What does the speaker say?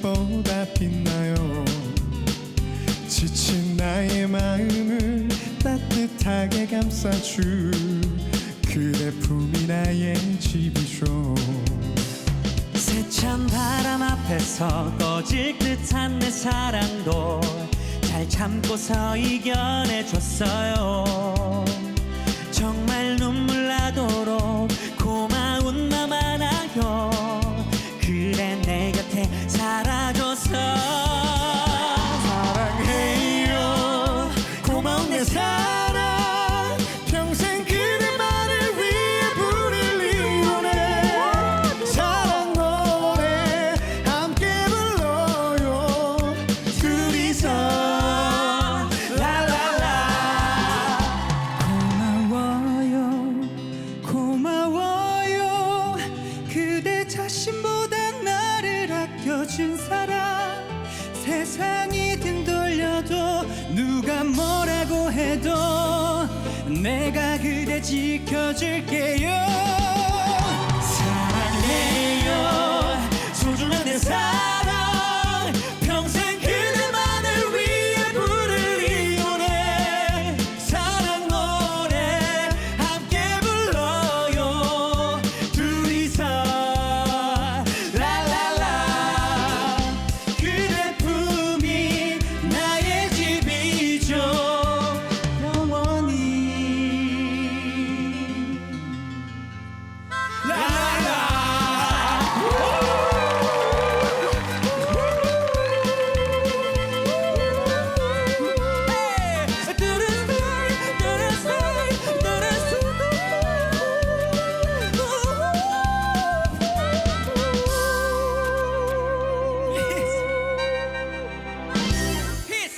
별보다 빛나요? 지친 나의 마음을 따뜻하게 감싸주 그대 품이 나의 집이죠. 세찬 바람 앞에서 꺼질 듯한 내 사랑도 잘 참고서 이겨내줬어요. 살아줘서 아껴준 사람 세상이 등 돌려도 누가 뭐라고 해도 내가 그대 지켜줄게요. 사랑해요 소중한 내 사랑